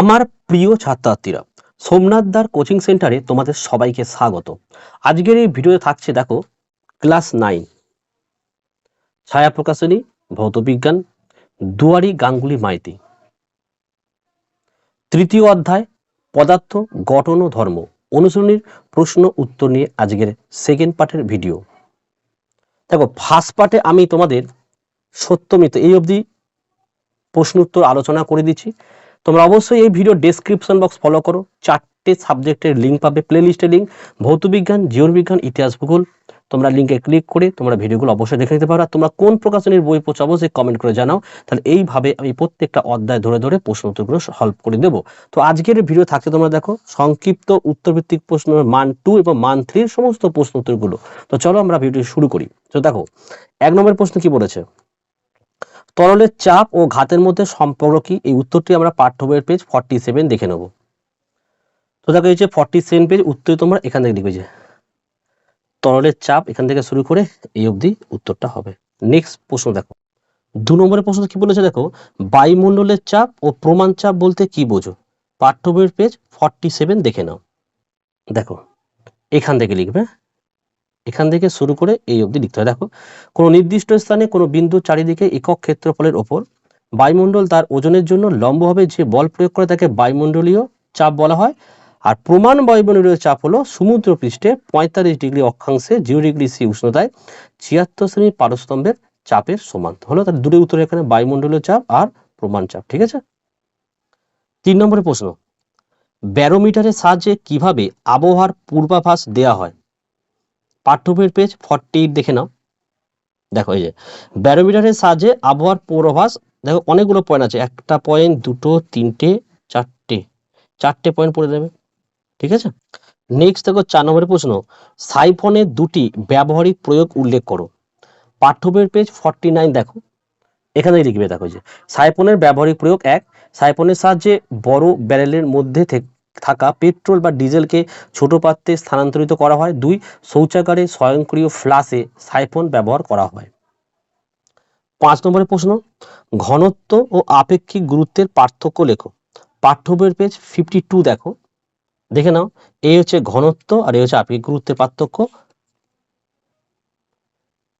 আমার প্রিয় ছাত্রছাত্রীরা, সোমনাথ দার কোচিং সেন্টারে তোমাদের সবাইকে স্বাগত। আজকের এই ভিডিওতে থাকছে, দেখো, ক্লাস নাইন। ছায়া প্রকাশনী, ভৌতবিজ্ঞান, দুয়ারি গাঙ্গুলি মাইতি। তৃতীয় অধ্যায়, পদার্থ, গঠন ও ধর্ম। অনুশীলনীর প্রশ্ন উত্তর নিয়ে আজকের সেকেন্ড পার্টের ভিডিও দেখো ফার্স্ট পার্টে আমি তোমাদের সত্যমিত, এই অবধি প্রশ্ন উত্তর আলোচনা করে দিচ্ছি। তোমরা অবশ্যই এই ভিডিও ডেসক্রিপশন বক্স ফলো করো। চারটে সাবজেক্টের লিঙ্ক পাবে প্লে লিস্টের লিঙ্ক ভৌতবিজ্ঞান জীবনবিজ্ঞান ইতিহাস ভূগোল। তোমরা লিঙ্কে ক্লিক করে তোমরা ভিডিওগুলো অবশ্যই দেখে নিতে পারো। তোমরা কোন প্রকাশনীর বই পড়ছো অবশ্যই কমেন্ট করে জানাও। তাহলে এইভাবে আমি প্রত্যেকটা অধ্যায় ধরে ধরে প্রশ্ন উত্তরগুলো সলভ করে দেবো। তো আজকের ভিডিও থাকতে তোমরা দেখো, সংক্ষিপ্ত উত্তরভিত্তিক প্রশ্ন, মান টু এবং মান থ্রির সমস্ত প্রশ্ন উত্তরগুলো। তো চলো আমরা ভিডিও শুরু করি। তো দেখো, এক নম্বর প্রশ্ন কি বলেছে? তরলের চাপ ও ঘাতের মধ্যে সম্পর্ক কি? এই উত্তরটি আমরা পাঠ্য বইয়ের পেজ ফর্টি সেভেন দেখে নেব। তো দেখো এই যে ফর্টি সেভেন পেজ উত্তর তোমরা এখান থেকে লিখবে যে তরলের চাপ এখান থেকে শুরু করে এই অবধি উত্তরটা হবে। নেক্সট প্রশ্ন দেখো। দু নম্বরের প্রশ্ন কি বলেছে দেখো? বায়ুমণ্ডলের চাপ ও প্রমাণ চাপ বলতে কি বোঝো? পাঠ্য বইয়ের পেজ ফর্টি সেভেন দেখে নাও। দেখো, এখান থেকে লিখবে এখান থেকে শুরু করে এই অবধি লিখতে হয়। দেখো, কোনো নির্দিষ্ট স্থানে কোনো বিন্দু চারিদিকে একক ক্ষেত্রফলের ওপর বায়ুমণ্ডল তার ওজনের জন্য লম্বভাবে যে বল প্রয়োগ করে তাকে বায়ুমণ্ডলীয় চাপ বলা হয়। আর প্রমাণ বায়ুমণ্ডলীয় চাপ হলো সমুদ্র পৃষ্ঠে পঁয়তাল্লিশ ডিগ্রি অক্ষাংশে জিরো ডিগ্রি সি উষ্ণতায় ছিয়াত্তর শ্রেণির পারস্তম্ভের চাপের সমান। হলো তার দূরে উত্তর এখানে, বায়ুমণ্ডলীয় চাপ আর প্রমাণ চাপ, ঠিক আছে? তিন নম্বরের প্রশ্ন, ব্যারোমিটারের সাহায্যে কীভাবে আবহাওয়ার পূর্বাভাস দেয়া হয়? পাঠ্য বইয়ের পেজ ফর্টি দেখে নাও। দেখো এই যে ব্যারোমিটারের সাহায্যে আবহাওয়ার পূর্বাভাস, দেখো অনেকগুলো পয়েন্ট আছে। একটা পয়েন্ট দুটো, তিনটে, চারটে। চারটে পয়েন্ট পড়ে দেবে ঠিক আছে? নেক্সট দেখো চার নম্বরের প্রশ্ন সাইফনের দুটি ব্যবহারিক প্রয়োগ উল্লেখ করো। পাঠ্য বইয়ের পেজ ফর্টি নাইন দেখো। এখানে লিখবে দেখো যে সাইফনের ব্যবহারিক প্রয়োগ এক সাইফনের সাহায্যে বড় ব্যারেলের মধ্যে থেকে থাকা পেট্রোল বা ডিজেলকে ছোট পাত্রে স্থানান্তরিত করা হয়। দুই, শৌচাগারে স্বয়ংক্রিয় ফ্লাশে সাইফন ব্যবহার করা হয়। পাঁচ নম্বরের প্রশ্ন, ঘনত্ব ও আপেক্ষিক গুরুত্বের পার্থক্য লেখো। পাঠ্য বইয়ের পেজ ফিফটি টু দেখো। দেখে নাও এই হচ্ছে ঘনত্ব আর এই হচ্ছে আপেক্ষিক গুরুত্বের পার্থক্য।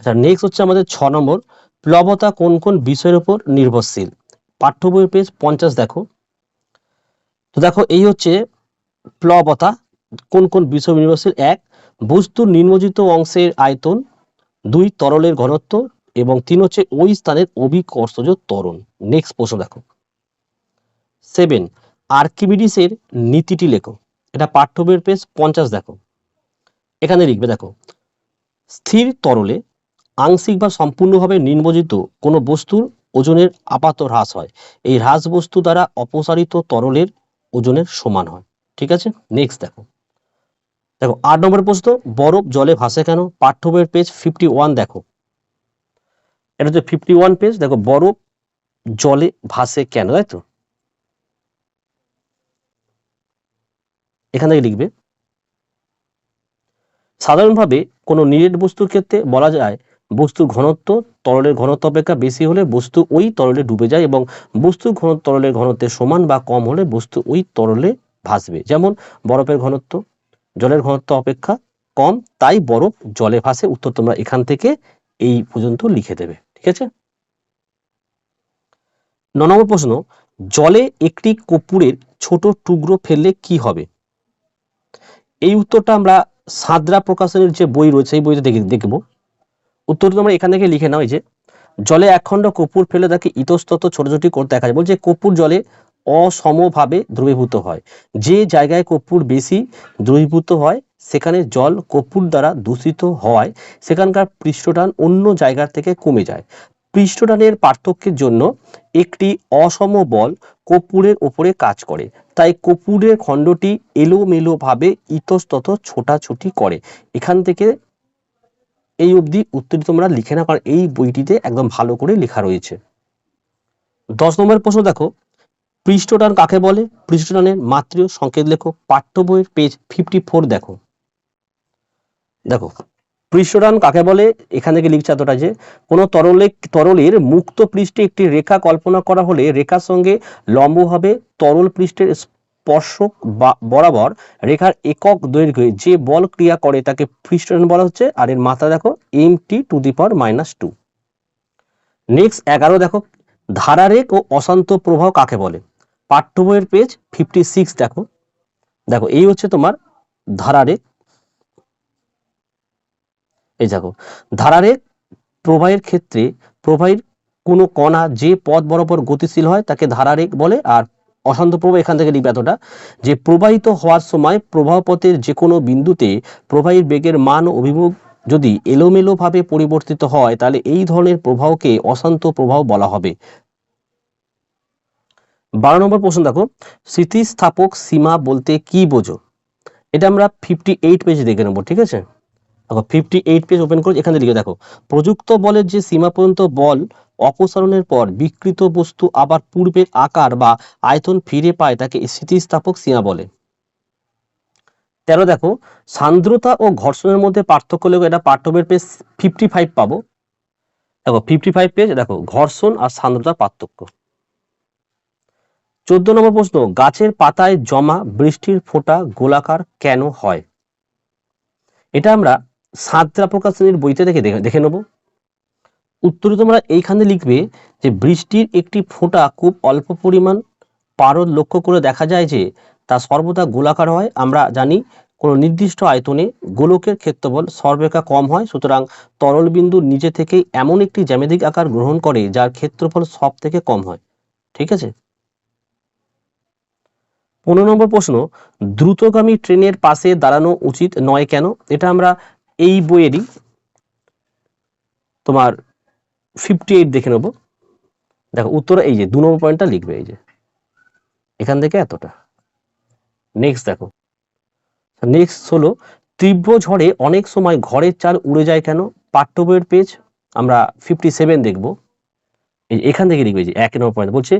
আচ্ছা নেক্সট হচ্ছে আমাদের ছ নম্বর, প্লবতা কোন কোন বিষয়ের উপর নির্ভরশীল? পাঠ্য বইয়ের পেজ পঞ্চাশ দেখো। তো দেখো, এই হচ্ছে প্লবতা, কোন কোন বিষয় নির্ভরশীল এক বস্তুর নিম্নজিত অংশের আয়তন, দুই, তরলের ঘনত্ব, এবং তিন হচ্ছে ওই স্থানের অভিকর্ষজ ত্বরণ। নেক্সট প্রশ্ন দেখো। সেভেন আর্কিমিডিসের নীতিটি লেখো। এটা পাঠ্য বইয়ের পেজ পঞ্চাশ দেখো। এখানে লিখবে, দেখো, স্থির তরলে আংশিক বা সম্পূর্ণভাবে নিম্নজিত কোনো বস্তুর ওজনের আপাত হ্রাস হয়। এই হ্রাস বস্তু দ্বারা অপসারিত তরলের ওজনের সমান হয়। ঠিক আছে? নেক্সট দেখো। দেখো, আট নম্বর প্রশ্ন, বরফ জলে ভাসে কেন? পাঠ্য বইয়ের পেজ ফিফটি ওয়ান দেখো। এটা হচ্ছে ফিফটি ওয়ান পেজ দেখো, বরফ জলে ভাসে কেন, তাই তো? এখান থেকে লিখবে, সাধারণভাবে কোনো নিরেট বস্তুর ক্ষেত্রে বলা যায় বস্তুর ঘনত্ব তরলের ঘনত্ব অপেক্ষা বেশি হলে বস্তু ওই তরলে ডুবে যায় এবং বস্তুর ঘন তরলের ঘনত্বের সমান বা কম হলে বস্তু ওই তরলে ভাসবে। যেমন বরফের ঘনত্ব, জলের ঘনত্ব অপেক্ষা কম, তাই বরফ জলে ভাসে। উত্তর তোমরা এখান থেকে এই পর্যন্ত লিখে দেবে, ঠিক আছে? ন নম্বর প্রশ্ন, জলে একটি কর্পূরের ছোট টুকরো ফেললে কি হবে? এই উত্তরটা আমরা সাদরা প্রকাশনের যে বই রয়েছে, এই বইতে দেখে দেখব। উত্তর তোমরা এখান থেকে লিখে নাও এই যে, জলে একখণ্ড কর্পূর ফেলে তাকে ইতস্তত ছোট ছোটি করতে দেখা যায় বলছে, কর্পূর জলে অসমভাবে দ্রবীভূত হয়। যে জায়গায় কর্পূর বেশি দ্রবীভূত হয়, সেখানে জল কর্পূর দ্বারা দূষিত হওয়ায় সেখানকার পৃষ্ঠটান অন্য জায়গার থেকে কমে যায়। পৃষ্ঠটানের পার্থক্যের জন্য একটি অসম বল কর্পূরের ওপরে কাজ করে। তাই কর্পূরের খণ্ডটি এলোমেলোভাবে ইতস্তত ছোটাছুটি করে। এখান থেকে এই অবধি উত্তরটি তোমরা লিখে না কারণ এই বইটিতে একদম ভালো করে লেখা রয়েছে। দশ নম্বরের প্রশ্ন দেখো, পৃষ্ঠটান কাকে বলে? পৃষ্ঠটানের মাতৃয় সংকেত লেখো, পাঠ্য বইয়ের পেজ ফিফটি ফোর দেখো। দেখো, পৃষ্ঠটান কাকে বলে? এখান থেকে লিখছে এতটা যে, কোনো তরলে, তরলের মুক্ত পৃষ্ঠে একটি রেখা কল্পনা করা হলে রেখার সঙ্গে লম্বভাবে তরল পৃষ্ঠের স্পর্শক বরাবর রেখার একক দৈর্ঘ্যে যে বল ক্রিয়া করে তাকে পৃষ্ঠটান বলা হচ্ছে, আর এর মাত্রা দেখো M T to the power minus two next এগারো দেখো, ধারারেখ ও অশান্ত প্রবাহ কাকে বলে? পাঠ্য বইয়ের পেজ ফিফটি সিক্স দেখো। দেখো, এই হচ্ছে তোমার ধারারেখ। এই দেখো, ধারারেখ প্রবাহের ক্ষেত্রে, প্রবাহের কোনো কণা যে পথ বরাবর গতিশীল হয়, তাকে ধারারেখ বলে, আর অশান্ত প্রবাহ এখান থেকে লিখবে এতটা, যে প্রবাহিত হওয়ার সময় প্রবাহ পথের যে কোনো বিন্দুতে প্রবাহীর বেগের মান অভিমুখ যদি এলোমেলোভাবে পরিবর্তিত হয়, তাহলে এই ধরনের প্রবাহকে অশান্ত প্রবাহ বলা হবে। বারো নম্বর প্রশ্ন দেখো, স্থিতিস্থাপক সীমা বলতে কি বোঝো? এটা আমরা ফিফটি এইট পেজে দেখে নেব, ঠিক আছে? দেখো ফিফটি এইট পেজ ওপেন করে এখানে লিখে দেখো, প্রযুক্ত বলের যে সীমা পর্যন্ত বল অপসারণের পর বিকৃত বস্তু আবার পূর্বের আকার বা আয়তন ফিরে পায় তাকে স্থিতিস্থাপক সীমা বলে। তেরো, দেখো, সান্দ্রতা ও ঘর্ষণের মধ্যে পার্থক্য লেখো এটা পাঠ্যবের পেজ ফিফটি ফাইভ পাবো। দেখো ফিফটি ফাইভ পেজ, দেখো, ঘর্ষণ আর সান্দ্রতার পার্থক্য। চোদ্দ নম্বর প্রশ্ন, গাছের পাতায় জমা বৃষ্টির ফোঁটা গোলাকার কেন হয়? এটা আমরা সাতরা প্রকাশনীর বইতে দেখে- দেখে নেব। উত্তরে তোমরা এইখানে লিখবে যে বৃষ্টির একটি ফোঁটা খুব অল্প পরিমাণ পারদ লক্ষ্য করে দেখা যায় যে তা সর্বদা গোলাকার হয়। আমরা জানি কোনো নির্দিষ্ট আয়তনে গোলকের ক্ষেত্রফল সর্বেক্ষা কম হয়। সুতরাং তরল বিন্দু নিজে থেকেই এমন একটি জ্যামিতিক আকার গ্রহণ করে যার ক্ষেত্রফল সব থেকে কম হয়। ঠিক আছে? পনেরো নম্বর প্রশ্ন, দ্রুতগামী ট্রেনের পাশে দাঁড়ানো উচিত নয় কেন? এটা আমরা এই বইয়েরই তোমার ফিফটি এইট দেখে নেব। দেখো, উত্তর এই যে, দু নম্বর পয়েন্টটা লিখবে এই যে। এখান থেকে এতটা। নেক্সট দেখো। নেক্সট হলো, তীব্র ঝড়ে অনেক সময় ঘরের চাল উড়ে যায় কেন? পাঠ্য বইয়ের পেজ আমরা ফিফটি সেভেন দেখব এখান থেকে লিখবে যে, এক নম্বর পয়েন্ট বলছে,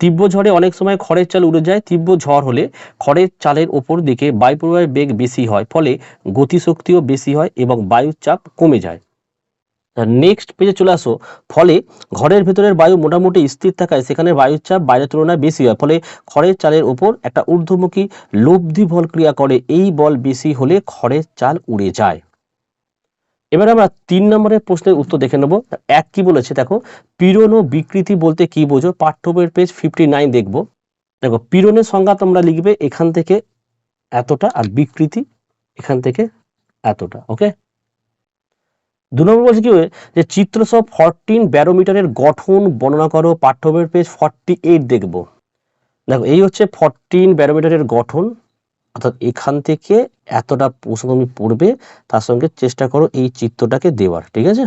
তীব্র ঝড়ে অনেক সময় খড়ের চাল উড়ে যায়, তীব্র ঝড় হলে খড়ের চালের ওপর দিকে বায়ু প্রবাহের বেগ বেশি হয়, ফলে গতিশক্তিও বেশি হয় এবং বায়ুর চাপ কমে যায়। নেক্সট পেজে চলে আসো। ফলে ঘরের ভেতরের বায়ু মোটামুটি স্থির থাকায় সেখানে বায়ুর চাপ বাইরের তুলনায় বেশি হয়। ফলে খড়ের চালের ওপর একটা ঊর্ধ্বমুখী লব্ধি বল ক্রিয়া করে, এই বল বেশি হলে খড়ের চাল উড়ে যায়। এবার আমরা তিন নম্বরের প্রশ্নের উত্তর দেখে নেব। এক কি বলেছে? দেখো, পীড়ন বিকৃতি বলতে কি বোঝো? পাঠ্য বইয়ের পেজ ফিফটি নাইন দেখব। দেখো, পীড়নের সংজ্ঞা তোমরা লিখবে এখান থেকে এতটা আর বিকৃতি এখান থেকে এতটা ওকে দু নম্বর বলছে কি যে চিত্রসব ফরটিন ব্যারোমিটারের গঠন বর্ণনা করো পাঠ্য বইয়ের পেজ ফর্টি এইট দেখব। দেখো, এই হচ্ছে ফরটিন ব্যারোমিটারের গঠন। অর্থাৎ এখান থেকে এতটা প্রশ্ন তুমি পড়বে, তার সঙ্গে চেষ্টা করো এই চিত্রটাকে দেওয়ার, ঠিক আছে?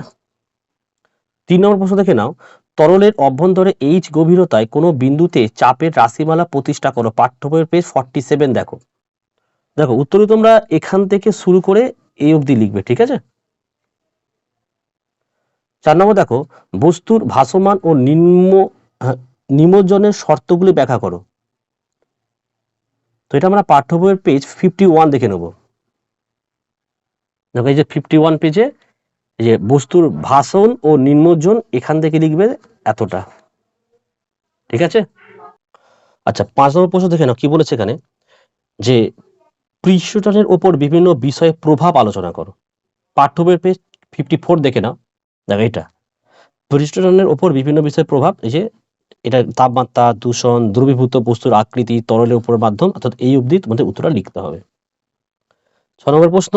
তিন নম্বর প্রশ্ন দেখে নাও। তরলের অভ্যন্তরে এইচ গভীরতায় কোনো বিন্দুতে চাপের রাশিমালা প্রতিষ্ঠা করো পাঠ্য বইয়ের পেজ ফর্টি সেভেন দেখো। দেখো, উত্তরে তোমরা এখান থেকে শুরু করে এই অবধি লিখবে, ঠিক আছে? চার নম্বর দেখো বস্তুর ভাসমান ও নিম্ন হ্যাঁ, নিমজ্জনের শর্তগুলি ব্যাখ্যা করো। তো এটা আমরা পাঠ্য বইয়ের পেজ ফিফটি ওয়ান দেখে নেব। দেখো এই যে ফিফটি ওয়ান পেজে এই যে বস্তুর ভাষণ ও নিম্নজন এখান থেকে লিখবে এতটা। ঠিক আছে? আচ্ছা পাঁচ নম্বর প্রশ্ন দেখে নাও কি বলেছে এখানে? যে পৃষ্ঠটনের ওপর বিভিন্ন বিষয়ে প্রভাব আলোচনা করো। পাঠ্য বইয়ের পেজ ফিফটি ফোর দেখে নাও। দেখো এটা। পৃষ্ঠটানের ওপর বিভিন্ন বিষয়ের প্রভাব, এই যে এটা তাপমাত্রা, দূষণ, দ্রবীভূত বস্তুর আকৃতি, তরলের উপর মাধ্যম, অর্থাৎ এই অবধি তোমাদের উত্তরটা লিখতে হবে। ছ নম্বর প্রশ্ন,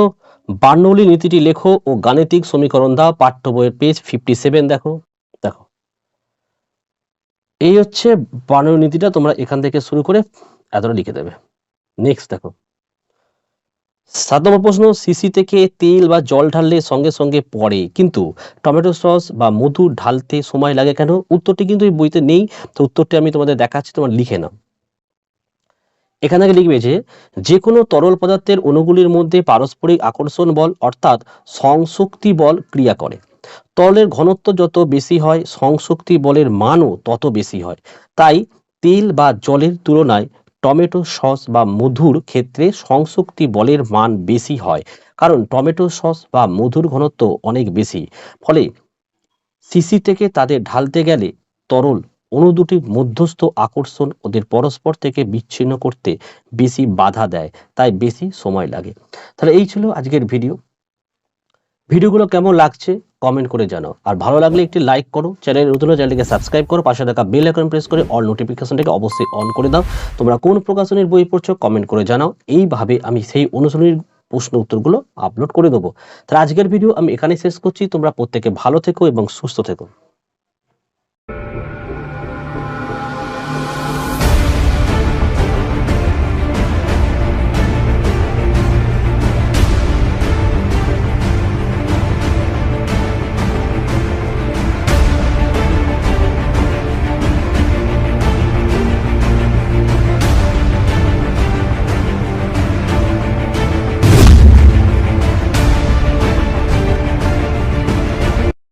বার্নৌলি নীতিটি লেখো ও গাণিতিক সমীকরণ দাও, পাঠ্য বইয়ের পেজ ফিফটি সেভেন দেখো। দেখো। এই হচ্ছে বার্নৌলি নীতিটা, তোমরা এখান থেকে শুরু করে এতটা লিখে দেবে। নেক্সট দেখো। সাত নম্বর প্রশ্ন সিসি থেকে তেল বা জল ঢাললে সঙ্গে সঙ্গে পড়ে। কিন্তু টমেটো সস বা মধু ঢালতে সময় লাগে কেন? উত্তরটি কিন্তু এই বইতে নেই। তো উত্তরটি আমি তোমাদের দেখাচ্ছি, তোমার লিখে নাও। এখান থেকে লিখবে যে যে কোনো তরল পদার্থের অণুগুলির মধ্যে পারস্পরিক আকর্ষণ বল, অর্থাৎ সংশক্তি বল ক্রিয়া করে। তরলের ঘনত্ব যত বেশি হয়, সংশক্তি বলের মানও তত বেশি হয়। তাই তেল বা জলের তুলনায় টমেটো সস বা মধুর ক্ষেত্রে সংসক্তি বলের মান বেশি হয়, কারণ টমেটো সস বা মধুর ঘনত্ব অনেক বেশি। ফলে সিসি থেকে তাদের ঢালতে গেলে তরল অণু দুটির মধ্যস্থ আকর্ষণ ওদের পরস্পর থেকে বিচ্ছিন্ন করতে বেশি বাধা দেয়, তাই বেশি সময় লাগে। তাহলে এই ছিল আজকের ভিডিও। ভিডিওগুলো কেমন লাগছে কমেন্ট করে জানাও। আর ভালো লাগলে একটি লাইক করো চ্যানেল নতুন চ্যানেলটিকে সাবস্ক্রাইব করো, পাশে থাকা বেল আইকন প্রেস করে অল নোটিফিকেশনটাকে অবশ্যই অন করে দাও। তোমরা কোন প্রকাশনীর বই পড়ছো কমেন্ট করে জানাও। এইভাবে আমি সেই অনুশীলনীর প্রশ্ন উত্তরগুলো আপলোড করে দেবো। তাহলে আজকের ভিডিও আমি এখানেই শেষ করছি। তোমরা প্রত্যেকে ভালো থেকো এবং সুস্থ থেকো।